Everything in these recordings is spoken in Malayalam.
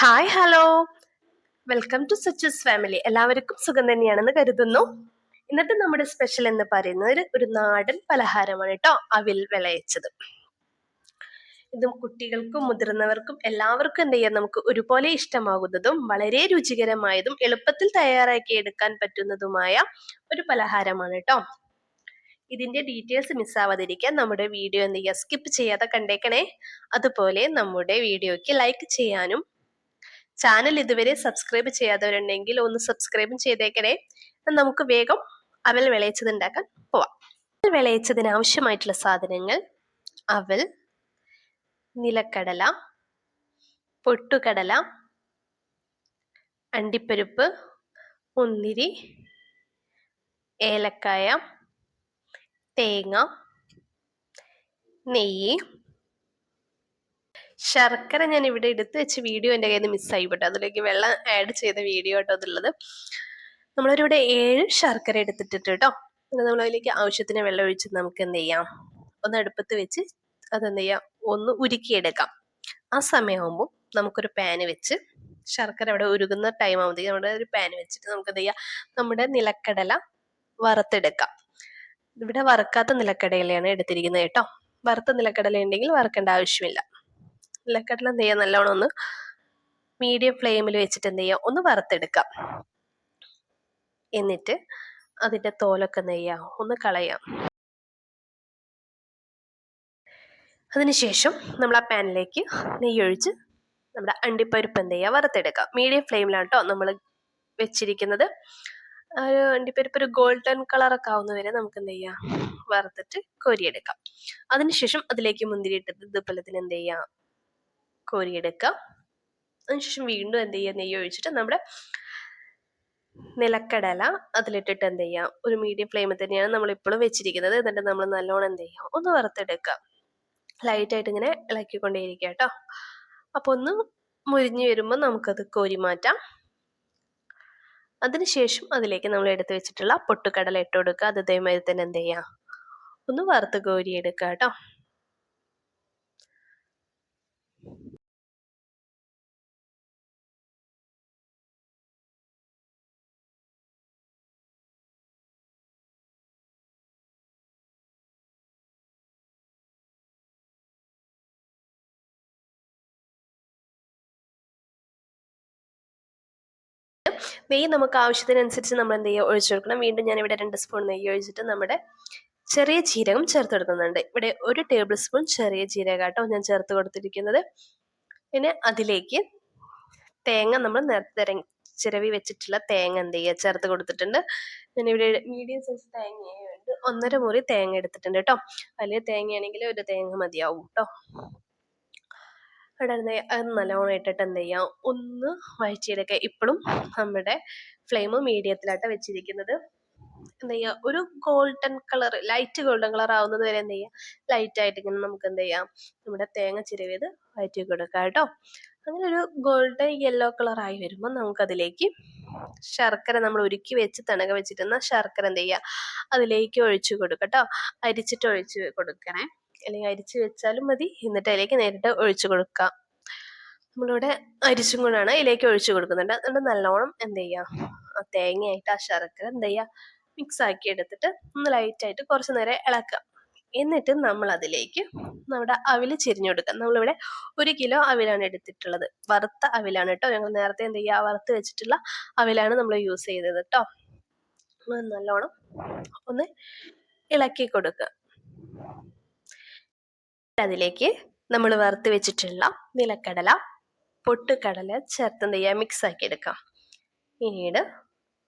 ഹായ് ഹലോ വെൽക്കം ടു സച്ചസ് ഫാമിലി എല്ലാവർക്കും സുഖം തന്നെയാണെന്ന് കരുതുന്നു. ഇന്നത്തെ നമ്മുടെ സ്പെഷ്യൽ എന്ന് പറയുന്നത് ഒരു നാടൻ പലഹാരമാണ് കേട്ടോ അവിൽ വിളയിച്ചത്. ഇതും കുട്ടികൾക്കും മുതിർന്നവർക്കും എല്ലാവർക്കും എന്ത് ചെയ്യാം നമുക്ക് ഒരുപോലെ ഇഷ്ടമാകുന്നതും വളരെ രുചികരമായതും എളുപ്പത്തിൽ തയ്യാറാക്കി എടുക്കാൻ പറ്റുന്നതുമായ ഒരു പലഹാരമാണ് കേട്ടോ. ഇതിന്റെ ഡീറ്റെയിൽസ് മിസ്സാവാതിരിക്കാൻ നമ്മുടെ വീഡിയോ എന്ത് ചെയ്യുക സ്കിപ്പ് ചെയ്യാതെ കണ്ടേക്കണേ. അതുപോലെ നമ്മുടെ വീഡിയോയ്ക്ക് ലൈക്ക് ചെയ്യാനും ചാനൽ ഇതുവരെ സബ്സ്ക്രൈബ് ചെയ്യാത്തവരുണ്ടെങ്കിൽ ഒന്ന് സബ്സ്ക്രൈബും ചെയ്തേക്കണേ. നമുക്ക് വേഗം അവൽ വിളയിച്ചത് ഉണ്ടാക്കാൻ പോവാം. അവൽ വിളയിച്ചതിന് ആവശ്യമായിട്ടുള്ള സാധനങ്ങൾ അവൽ നിലക്കടല പൊട്ടുകടല അണ്ടിപ്പരിപ്പ് മുന്തിരി ഏലക്കായ തേങ്ങ നെയ്യ് ശർക്കര ഞാൻ ഇവിടെ എടുത്ത് വെച്ച് വീഡിയോ എന്റെ കയ്യിൽ നിന്ന് മിസ്സായി പോട്ടെ അതിലേക്ക് വെള്ളം ആഡ് ചെയ്ത വീഡിയോ കേട്ടോ അതുള്ളത് നമ്മളൊരിവിടെ ഏഴ് ശർക്കര എടുത്തിട്ടിട്ട് കേട്ടോ. അത് നമ്മൾ അതിലേക്ക് ആവശ്യത്തിന് വെള്ളം ഒഴിച്ച് നമുക്ക് എന്ത് ചെയ്യാം? ഒന്ന് അടുപ്പത്ത് വെച്ച് അതെന്ത് ചെയ്യാം? ഒന്ന് ഉരുക്കിയെടുക്കാം. ആ സമയമാകുമ്പോൾ നമുക്കൊരു പാന് വെച്ച് ശർക്കര അവിടെ ഉരുകുന്ന ടൈം ആകുമ്പോഴത്തേക്ക് നമ്മുടെ ഒരു പാന് വെച്ചിട്ട് നമുക്ക് എന്ത് ചെയ്യാം? നമ്മുടെ നിലക്കടല വറുത്തെടുക്കാം. ഇവിടെ വറുക്കാത്ത നിലക്കടലയാണ് എടുത്തിരിക്കുന്നത് കേട്ടോ. വറുത്ത നിലക്കടല ഉണ്ടെങ്കിൽ വറുക്കേണ്ട ആവശ്യമില്ല. നിലക്കടല എന്ത് ചെയ്യുക നല്ലോണം ഒന്ന് മീഡിയം ഫ്ലെയിമിൽ വെച്ചിട്ട് എന്ത് ചെയ്യുക ഒന്ന് വറുത്തെടുക്കാം. എന്നിട്ട് അതിന്റെ തോലൊക്കെ എന്ത് ചെയ്യുക ഒന്ന് കളയാം. അതിനുശേഷം നമ്മൾ ആ പാനിലേക്ക് നെയ്യൊഴിച്ച് നമ്മുടെ അണ്ടിപ്പരിപ്പ് എന്ത് ചെയ്യുക വറുത്തെടുക്കാം. മീഡിയം ഫ്ലെയിമിലാണ് കേട്ടോ നമ്മൾ വെച്ചിരിക്കുന്നത്. ഒരു അണ്ടിപ്പരിപ്പ് ഒരു ഗോൾഡൻ കളറൊക്കെ ആവുന്ന വരെ നമുക്ക് എന്ത് ചെയ്യാം? വറുത്തിട്ട് കോരിയെടുക്കാം. അതിനുശേഷം അതിലേക്ക് മുന്തിരി ഇട്ടിട്ട് ഇതുപോലെ തന്നെ എന്ത് ചെയ്യാം? കോരിയെടുക്കുക അതിനുശേഷം വീണ്ടും എന്ത് ചെയ്യുക നെയ്യ് ഒഴിച്ചിട്ട് നമ്മുടെ നിലക്കടല അതിലിട്ടിട്ട് എന്ത് ചെയ്യാം? ഒരു മീഡിയം ഫ്ലെയിമിൽ തന്നെയാണ് നമ്മൾ ഇപ്പോഴും വെച്ചിരിക്കുന്നത്. എന്നിട്ട് നമ്മൾ നല്ലോണം എന്ത് ചെയ്യാം? ഒന്ന് വറുത്തെടുക്കുക ലൈറ്റായിട്ട് ഇങ്ങനെ ഇളക്കിക്കൊണ്ടേയിരിക്കുക കേട്ടോ. അപ്പോൾ ഒന്ന് മുരിഞ്ഞു വരുമ്പോൾ നമുക്കത് കോരി മാറ്റാം. അതിനുശേഷം അതിലേക്ക് നമ്മൾ എടുത്തു വെച്ചിട്ടുള്ള പൊട്ടുകടല ഇട്ട് കൊടുക്കുക. അത് ഇതേമാതിരി തന്നെ എന്ത് ചെയ്യുക ഒന്ന് വറുത്ത് കോരി എടുക്കുക കേട്ടോ. നെയ്യ് നമുക്ക് ആവശ്യത്തിനനുസരിച്ച് നമ്മൾ എന്ത് ചെയ്യുക ഒഴിച്ചു കൊടുക്കണം. വീണ്ടും ഞാൻ ഇവിടെ രണ്ട് സ്പൂൺ നെയ്യ് ഒഴിച്ചിട്ട് നമ്മുടെ ചെറിയ ജീരകം ചേർത്ത് കൊടുക്കുന്നുണ്ട്. ഇവിടെ ഒരു ടേബിൾ സ്പൂൺ ചെറിയ ജീരകാട്ടോ ഞാൻ ചേർത്ത് കൊടുത്തിരിക്കുന്നത്. പിന്നെ അതിലേക്ക് തേങ്ങ നമ്മൾ നേരത്തെ ചിരവി വെച്ചിട്ടുള്ള തേങ്ങ എന്ത് ചെയ്യുക ചേർത്ത് കൊടുത്തിട്ടുണ്ട്. ഞാൻ ഇവിടെ മീഡിയം സൈസ് തേങ്ങയുണ്ട്. ഒന്നര മുറി തേങ്ങ എടുത്തിട്ടുണ്ട് കേട്ടോ. വലിയ തേങ്ങയാണെങ്കിൽ ഒരു തേങ്ങ മതിയാവും കേട്ടോ. അവിടെ അത് നല്ലോണം ഇട്ടിട്ട് എന്ത് ചെയ്യാം? ഒന്ന് വഴറ്റിയെടുക്കുക ഇപ്പോഴും നമ്മുടെ ഫ്ലെയിം മീഡിയത്തിലായിട്ട് വെച്ചിരിക്കുന്നത്. എന്ത് ചെയ്യുക ഒരു golden colour light golden colour ആവുന്നത് വരെ എന്ത് ചെയ്യുക ലൈറ്റ് ആയിട്ട് ഇങ്ങനെ നമുക്ക് എന്ത് ചെയ്യാം? നമ്മുടെ തേങ്ങ ചിരവിയത് വഴറ്റി കൊടുക്കാം കേട്ടോ. അങ്ങനെ ഒരു ഗോൾഡൻ യെല്ലോ കളർ ആയി വരുമ്പോൾ നമുക്കതിലേക്ക് ശർക്കര നമ്മൾ ഉരുക്കി വെച്ച് തിണക വെച്ചിരുന്ന ശർക്കര എന്ത് ചെയ്യുക അതിലേക്ക് ഒഴിച്ചു കൊടുക്കട്ടോ അരിച്ചിട്ട് ഒഴിച്ച് കൊടുക്കണേ. അല്ലെങ്കിൽ അരിച്ച് വെച്ചാലും മതി. എന്നിട്ട് അതിലേക്ക് നേരിട്ട് ഒഴിച്ചു കൊടുക്കാം നമ്മളിവിടെ അരിച്ചും കൊണ്ടാണ് ഇതിലേക്ക് ഒഴിച്ചു കൊടുക്കുന്നുണ്ട് എന്നിട്ട് നല്ലോണം എന്ത് ചെയ്യുക? തേങ്ങയായിട്ട് ആ ശർക്കര എന്ത് ചെയ്യുക? മിക്സ് ആക്കി എടുത്തിട്ട് ഒന്ന് ലൈറ്റായിട്ട് കുറച്ച് നേരം ഇളക്കുക. എന്നിട്ട് നമ്മൾ അതിലേക്ക് നമ്മുടെ അവിൽ ചെരിഞ്ഞു കൊടുക്കുക. നമ്മളിവിടെ ഒരു കിലോ അവിലാണ് എടുത്തിട്ടുള്ളത്. വറുത്ത അവിലാണ് കേട്ടോ ഞങ്ങൾ നേരത്തെ എന്ത് ചെയ്യുക? വറുത്ത് വെച്ചിട്ടുള്ള അവിലാണ് നമ്മൾ യൂസ് ചെയ്തത് കേട്ടോ നല്ലോണം ഒന്ന് ഇളക്കി കൊടുക്കുക. അതിലേക്ക് നമ്മൾ വറുത്ത് വെച്ചിട്ടുള്ള നിലക്കടല പൊട്ടുകടല ചേർത്ത് എന്ത് ചെയ്യുക മിക്സ് ആക്കി എടുക്കാം. പിന്നീട്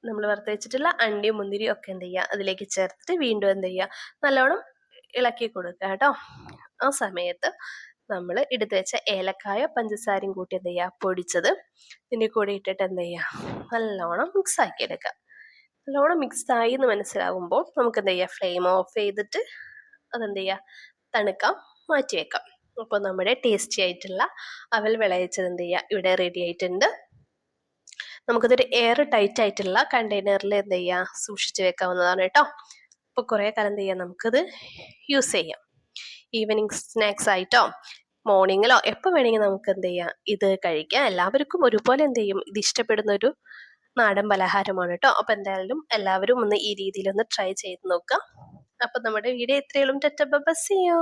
നമ്മൾ വറുത്ത് വെച്ചിട്ടുള്ള അണ്ടിയും മുന്തിരിയും ഒക്കെ എന്ത് ചെയ്യുക അതിലേക്ക് ചേർത്തിട്ട് വീണ്ടും എന്ത് ചെയ്യുക നല്ലോണം ഇളക്കി കൊടുക്കുക കേട്ടോ. ആ സമയത്ത് നമ്മൾ എടുത്തു വെച്ച ഏലക്കായ പഞ്ചസാരയും കൂട്ടി എന്ത് ചെയ്യുക പൊടിച്ചത് ഇതിന്റെ കൂടെ ഇട്ടിട്ട് എന്ത് ചെയ്യുക നല്ലോണം മിക്സ് ആക്കി എടുക്കുക. നല്ലോണം മിക്സ് ആയി എന്ന് മനസ്സിലാകുമ്പോൾ നമുക്ക് എന്ത് ചെയ്യുക ഫ്ലെയിം ഓഫ് ചെയ്തിട്ട് അതെന്ത് ചെയ്യുക തണുക്കാം. മാറ്റി വെക്കാം. അപ്പോൾ നമ്മുടെ ടേസ്റ്റി ആയിട്ടുള്ള അവൽ വിളയിച്ചത് എന്ത് ചെയ്യുക ഇവിടെ റെഡി ആയിട്ടുണ്ട്. നമുക്കിതൊരു എയർ ടൈറ്റ് ആയിട്ടുള്ള കണ്ടെയ്നറിൽ എന്ത് ചെയ്യുക സൂക്ഷിച്ച് വെക്കാവുന്നതാണ് കേട്ടോ. അപ്പോൾ കുറേ കാലം എന്ത് ചെയ്യാം? നമുക്കിത് യൂസ് ചെയ്യാം. ഈവനിങ് സ്നാക്സ് ആയിട്ടോ മോർണിംഗിലോ എപ്പോൾ വേണമെങ്കിൽ നമുക്ക് എന്ത് ചെയ്യാം? ഇത് കഴിക്കാം. എല്ലാവർക്കും ഒരുപോലെ എന്ത് ചെയ്യും? ഇത് ഇഷ്ടപ്പെടുന്ന ഒരു നാടൻ പലഹാരമാണ് കേട്ടോ. അപ്പോൾ എന്തായാലും എല്ലാവരും ഒന്ന് ഈ രീതിയിൽ ഒന്ന് ട്രൈ ചെയ്ത് നോക്കുക അപ്പം നമ്മുടെ വീഡിയോ ഇത്രയും ബസ് ചെയ്യോ